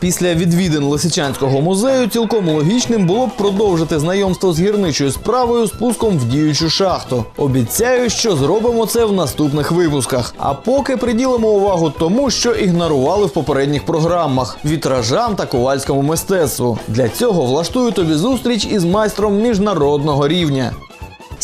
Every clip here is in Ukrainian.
Після відвідин Лисичанського музею цілком логічним було б продовжити знайомство з гірничою справою спуском в діючу шахту. Обіцяю, що зробимо це в наступних випусках. А поки приділимо увагу тому, що ігнорували в попередніх програмах вітражам та ковальському мистецтву. Для цього влаштую тобі зустріч із майстром міжнародного рівня.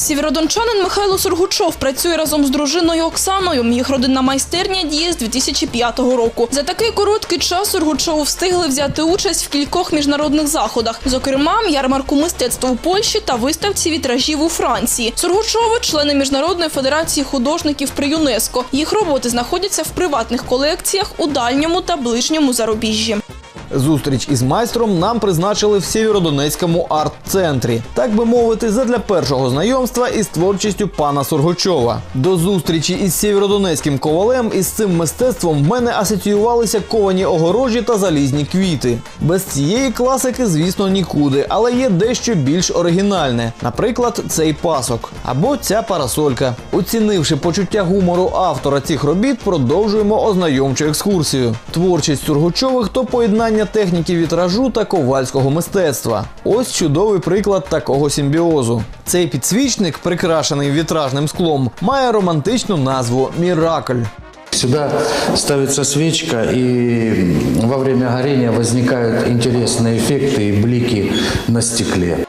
Сєвєродончанин Михайло Сургучов працює разом з дружиною Оксаною. Їх родинна майстерня діє з 2005 року. За такий короткий час Сургучову встигли взяти участь в кількох міжнародних заходах, зокрема ярмарку мистецтва у Польщі та виставці вітражів у Франції. Сургучови – члени міжнародної федерації художників при ЮНЕСКО. Їх роботи знаходяться в приватних колекціях у дальньому та ближньому зарубіжжі. Зустріч із майстром нам призначили в Сєвєродонецькому арт-центрі, так би мовити, задля першого знайомства із творчістю пана Сургучова. До зустрічі із сєвєродонецьким ковалем із цим мистецтвом в мене асоціювалися ковані огорожі та залізні квіти. Без цієї класики, звісно, нікуди, але є дещо більш оригінальне, наприклад, цей пасок або ця парасолька. Оцінивши почуття гумору автора цих робіт, продовжуємо ознайомчу екскурсію. Творчість Сургучових то поєднання техніки вітражу та ковальського мистецтва. Ось чудовий приклад такого симбіозу. Цей підсвічник, прикрашений вітражним склом, має романтичну назву Міракль. Сюда ставится свечка, и во время горения возникают интересные эффекты и блики на стекле.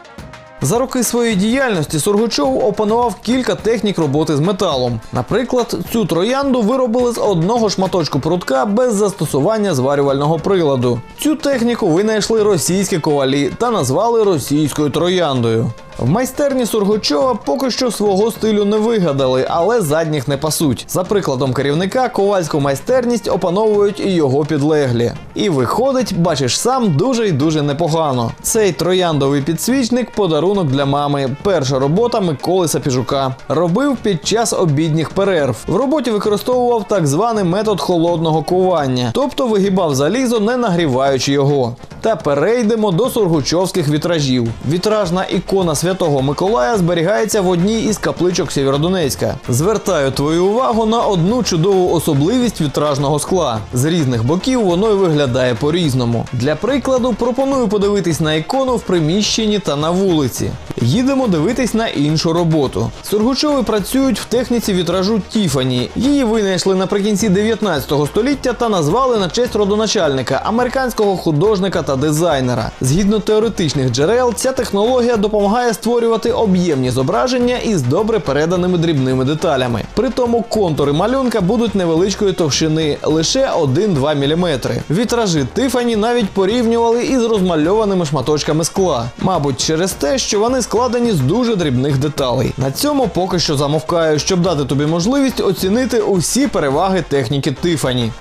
За роки своєї діяльності Сургучов опанував кілька технік роботи з металом. Наприклад, цю троянду виробили з одного шматочку прутка без застосування зварювального приладу. Цю техніку винайшли російські ковалі та назвали російською трояндою. В майстерні Сургучова поки що свого стилю не вигадали, але задніх не пасуть. За прикладом керівника, ковальську майстерність опановують і його підлеглі. І виходить, бачиш сам, дуже й дуже непогано. Цей трояндовий підсвічник подарунок для мами. Перша робота Миколи Сапіжука. Робив під час обідніх перерв. В роботі використовував так званий метод холодного кування, тобто вигибав залізо, не нагріваючи його. Та перейдемо до сургучовських вітражів. Вітражна ікона Святого Миколая зберігається в одній із капличок Сєвєродонецька. Звертаю твою увагу на одну чудову особливість вітражного скла. З різних боків воно й виглядає по-різному. Для прикладу, пропоную подивитись на ікону в приміщенні та на вулиці. Їдемо дивитись на іншу роботу. Сургучови працюють в техніці вітражу Тіфані. Її винайшли наприкінці 19 століття та назвали на честь родоначальника, американського художника та дизайнера. Згідно теоретичних джерел, ця технологія допомагає створювати об'ємні зображення із добре переданими дрібними деталями. При тому контури малюнка будуть невеличкої товщини лише 1-2 мм. Вітражі Тифані навіть порівнювали із розмальованими шматочками скла. Мабуть, через те, що вони складені з дуже дрібних деталей. На цьому поки що замовкаю, щоб дати тобі можливість оцінити усі переваги техніки Тифані.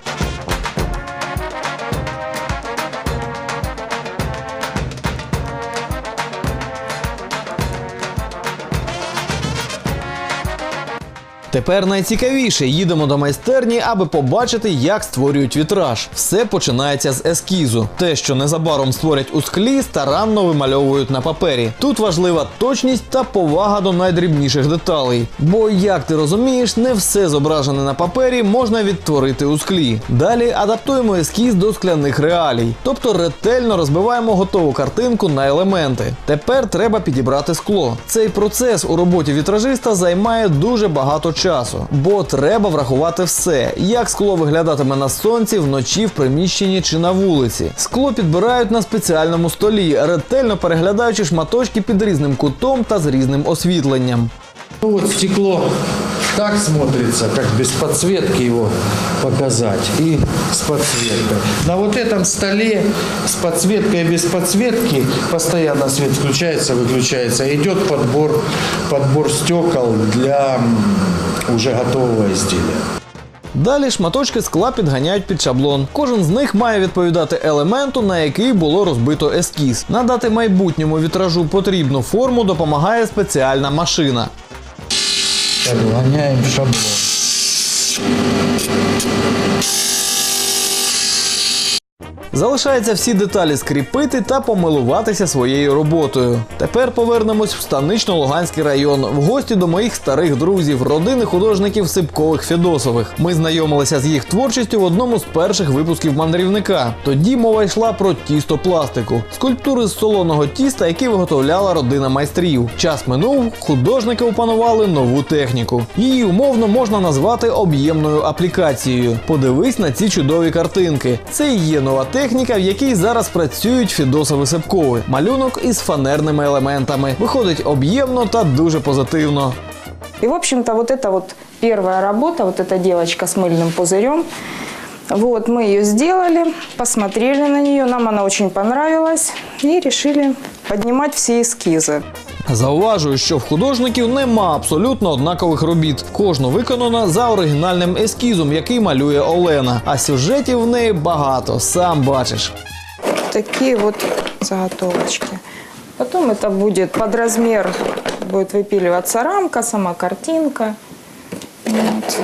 Тепер найцікавіше їдемо до майстерні, аби побачити, як створюють вітраж. Все починається з ескізу. Те, що незабаром створять у склі, старанно вимальовують на папері. Тут важлива точність та повага до найдрібніших деталей. Бо, як ти розумієш, не все зображене на папері можна відтворити у склі. Далі адаптуємо ескіз до скляних реалій, тобто ретельно розбиваємо готову картинку на елементи. Тепер треба підібрати скло. Цей процес у роботі вітражиста займає дуже багато часу, бо треба врахувати все, як скло виглядатиме на сонці, вночі, в приміщенні чи на вулиці. Скло підбирають на спеціальному столі, ретельно переглядаючи шматочки під різним кутом та з різним освітленням. Ну вот стекло так смотрится, как без подсветки его показать и с подсветкой. На вот этом столе с подсветкой и без подсветки постоянно свет включается, выключается. Идет подбор, подбор стекол для уже готового изделия. Далі шматочки скла підганяють під шаблон. Кожен з них має відповідати елементу, на який було розбито ескіз. Надати майбутньому вітражу потрібну форму допомагає спеціальна машина. Підганяємо шаблон. Залишається всі деталі скріпити та помилуватися своєю роботою. Тепер повернемось в станично-Луганський район в гості до моїх старих друзів, родини художників Сипкових Федосових. Ми знайомилися з їх творчістю в одному з перших випусків мандрівника. Тоді мова йшла про тістопластику, скульптури з солоного тіста, які виготовляла родина майстрів. Час минув, художники опанували нову техніку. Її умовно можна назвати об'ємною аплікацією. Подивись на ці чудові картинки. Це і є нова техніка, в якій зараз працюють Фідосови Сипкови. Малюнок із фанерними елементами. Виходить об'ємно та дуже позитивно. И, в общем-то, вот это вот первая работа, вот эта девочка с мыльным пузырем. Вот, мы ее сделали, посмотрели на нее, нам она очень понравилась и решили поднимать все эскизы. Зауважую, що в художників нема абсолютно однакових робіт. Кожна виконана за оригінальним ескізом, який малює Олена. А сюжетів в неї багато, сам бачиш. Такие вот заготовочки. Потом это будет под размер, будет выпиливаться рамка, сама картинка. Вот.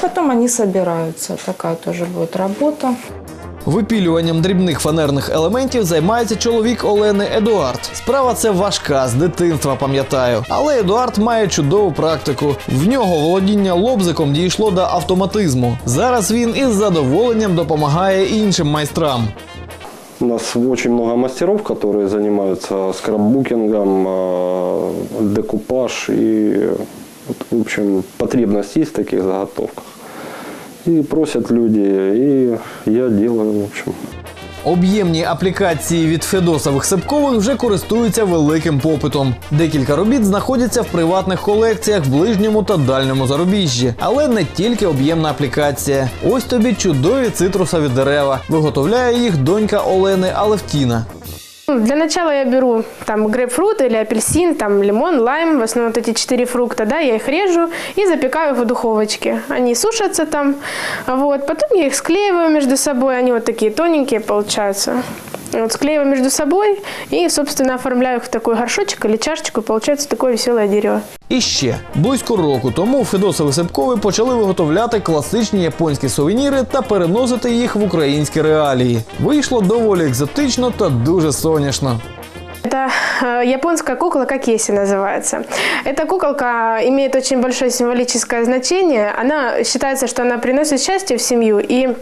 Потом они собираются. Такая тоже будет работа. Випілюванням дрібних фанерних елементів займається чоловік Олени Едуард. Справа це важка, з дитинства пам'ятаю. Але Едуард має чудову практику. В нього володіння лобзиком дійшло до автоматизму. Зараз він із задоволенням допомагає іншим майстрам. У нас очень много мастеров, которые занимаются скраббукингом, э, декупаж вот, в общем, потребность в таких заготовках. И просят люди, и я делаю, в общем. Об'ємні аплікації від Федосових Сипкових вже користуються великим попитом. Декілька робіт знаходяться в приватних колекціях в ближньому та дальньому зарубіжжі. Але не тільки об'ємна аплікація. Ось тобі чудові цитрусові дерева. Виготовляє їх донька Олени Алевтіна. Ну, Для начала я беру там грейпфрут или апельсин, там лимон, лайм, в основном вот эти четыре фрукта, да, я их режу и запекаю в духовочке. Они сушатся там, вот, потом я их склеиваю между собой, они вот такие тоненькие получаются. Вот склеиваю между собой и, собственно, оформляю их в такой горшочек или чашечку, и получается такое веселое дерево. І ще близько року тому Федосови Сипкові почали виготовляти класичні японські сувеніри та переносити їх в українські реалії. Вийшло доволі екзотично та дуже соняшно. Это э, японская кукла Какеси называется. Эта куколка имеет очень большое символическое значение. Она считается, что она приносит счастье в семью и э,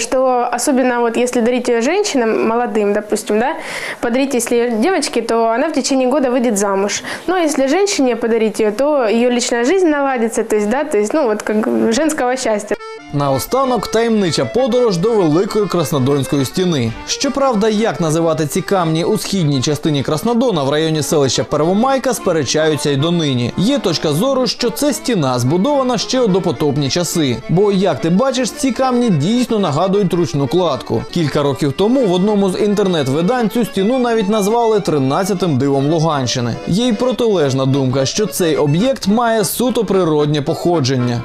что особенно вот если дарить ее женщинам, молодым, допустим, да, подарить если девочке, то она в течение года выйдет замуж. Но если женщине подарить ее, то ее личная жизнь наладится, то есть, да, то есть, ну вот как женского счастья. Наостанок таємнича подорож до великої краснодонської стіни. Щоправда, як називати ці камні у східній частині Краснодона в районі селища Первомайка сперечаються й донині. Є точка зору, що це стіна збудована ще у допотопні часи. Бо, як ти бачиш, ці камні дійсно нагадують ручну кладку. Кілька років тому в одному з інтернет-видань цю стіну навіть назвали 13-тим дивом Луганщини. Є й протилежна думка, що цей об'єкт має суто природнє походження.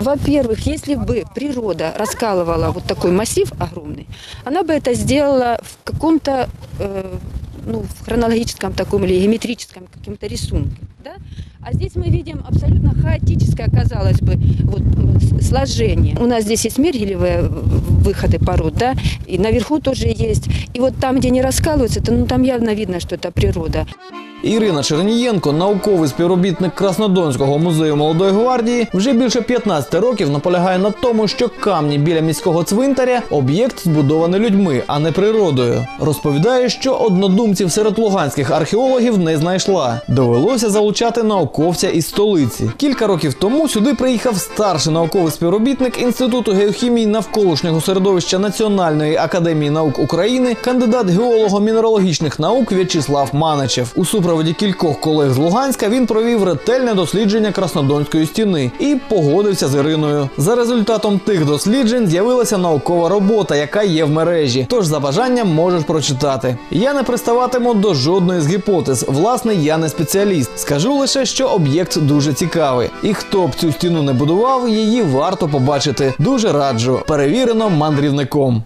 Во-первых, если бы природа раскалывала вот такой массив огромный, она бы это сделала в каком-то э, ну, в хронологическом таком или геометрическом каком-то рисунке. Да? А здесь мы видим абсолютно хаотическое, казалось бы, вот, сложение. У нас здесь есть мергелевые э, выходы пород, да, и наверху тоже есть. И вот там, где не раскалываются, то ну, там явно видно, что это природа. Ірина Чернієнко, науковий співробітник Краснодонського музею молодої гвардії, вже більше 15 років наполягає на тому, що камні біля міського цвинтаря об'єкт збудований людьми, а не природою. Розповідає, що однодумців серед луганських археологів не знайшла. Довелося залучати науковця із столиці. Кілька років тому сюди приїхав старший науковий співробітник інституту геохімії навколишнього середовища Національної академії наук України, кандидат геолого-мінералогічних наук В'ячеслав Маничев. У супроводі кількох колег з Луганська він провів ретельне дослідження Краснодонської стіни і погодився з Іриною. За результатом тих досліджень з'явилася наукова робота, яка є в мережі. Тож за бажанням можеш прочитати. Я не приставатиму до жодної з гіпотез. Власне, я не спеціаліст. Скажу лише, що об'єкт дуже цікавий. І хто б цю стіну не будував, її варто побачити. Дуже раджу. Перевірено мандрівником.